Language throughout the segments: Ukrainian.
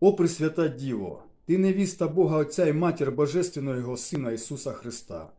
О Пресвята Діво, ти невіста Бога Отця і матір Божественного Його Сина Ісуса Христа.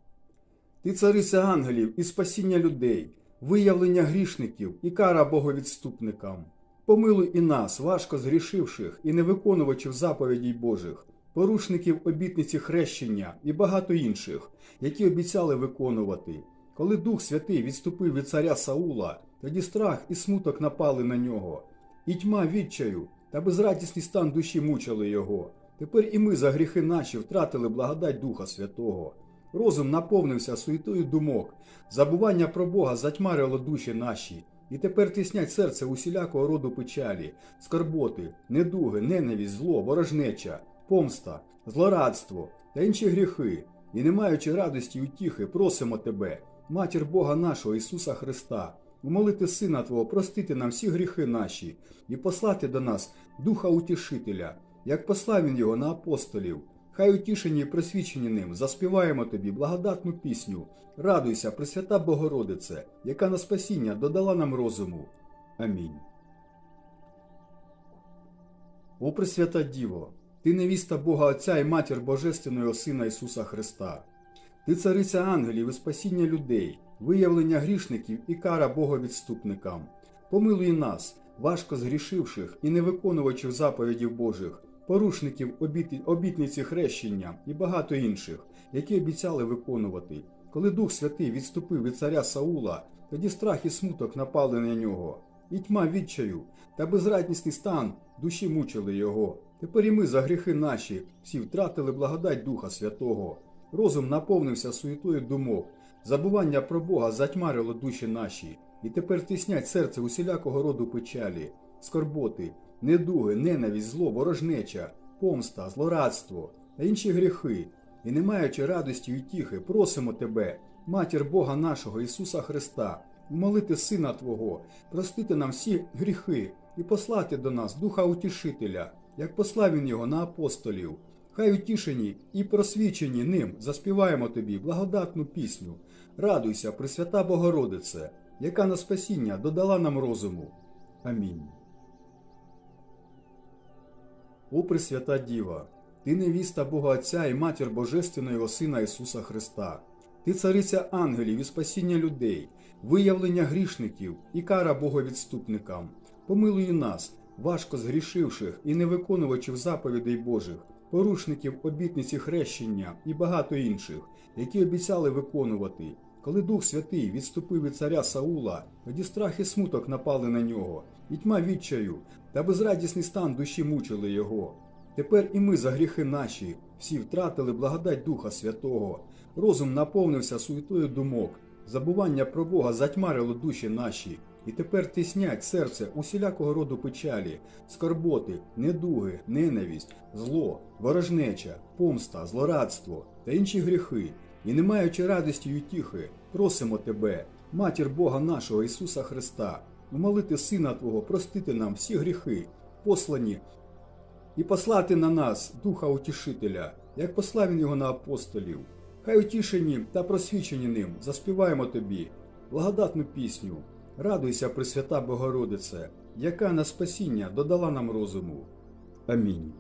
Ти цариця ангелів і спасіння людей, виявлення грішників і кара боговідступникам. Помилуй і нас, важко згрішивших і не виконувачів заповідей Божих, порушників обітниці хрещення і багато інших, які обіцяли виконувати. Коли Дух Святий відступив від царя Саула, тоді страх і смуток напали на нього, і тьма відчаю та безрадісний стан душі мучили його. Тепер і ми за гріхи наші втратили благодать Духа Святого. Розум наповнився суєтою думок, забування про Бога затьмарило душі наші, і тепер тиснять серце усілякого роду печалі, скорботи, недуги, ненависть, зло, ворожнеча, помста, злорадство та інші гріхи, і не маючи радості й утіхи, просимо тебе, матір Бога нашого Ісуса Христа, умолити Сина Твого, простити нам всі гріхи наші і послати до нас Духа Утішителя, як послав Він його на апостолів. Хай утішені і просвічені ним, заспіваємо тобі благодатну пісню. Радуйся, Пресвята Богородице, яка на спасіння додала нам розуму. Амінь. О Пресвята Діво, ти невіста Бога Отця і матір Божественного Сина Ісуса Христа. Ти цариця ангелів і спасіння людей, виявлення грішників і кара Боговідступникам. Помилуй нас, важко згрішивших і не виконувачів заповідів Божих, порушників обітниці хрещення і багато інших, які обіцяли виконувати. Коли Дух Святий відступив від царя Саула, тоді страх і смуток напали на нього, і тьма відчаю та безрадісний стан душі мучили його. Тепер і ми за гріхи наші всі втратили благодать Духа Святого. Розум наповнився суєтою думок, забування про Бога затьмарило душі наші, і тепер тиснять серце усілякого роду печалі, скорботи, недуги, ненависть, зло, ворожнеча, помста, злорадство та інші гріхи, і не маючи радості й утіхи, просимо тебе, матір Бога нашого Ісуса Христа, умолити Сина Твого, простити нам всі гріхи і послати до нас Духа Утішителя, як послав Він його на апостолів. Хай утішені і просвічені ним заспіваємо тобі благодатну пісню. Радуйся, Пресвята Богородице, яка на спасіння додала нам розуму. Амінь. О Пресвята Діва, ти невіста Бога Отця і матір Божественного Сина Ісуса Христа. Ти цариця ангелів і спасіння людей, виявлення грішників і кара Боговідступникам. Помилуй нас, важко згрішивших і не виконувачів заповідей Божих, порушників обітниці хрещення і багато інших, які обіцяли виконувати. Коли Дух Святий відступив від царя Саула, тоді страх і смуток напали на нього, і тьма відчаю та безрадісний стан душі мучили його. Тепер і ми за гріхи наші всі втратили благодать Духа Святого. Розум наповнився суетою думок, забування про Бога затьмарило душі наші, і тепер тиснять серце усілякого роду печалі, скорботи, недуги, ненависть, зло, ворожнеча, помста, злорадство та інші гріхи, і не маючи радості й утіхи, просимо тебе, матір Бога нашого Ісуса Христа, умолити Сина Твого, простити нам всі гріхи, послані і послати на нас Духа Утішителя, як послав він його на апостолів. Хай утішені та просвічені ним заспіваємо тобі благодатну пісню. Радуйся, Пресвята Богородице, яка на спасіння додала нам розуму. Амінь.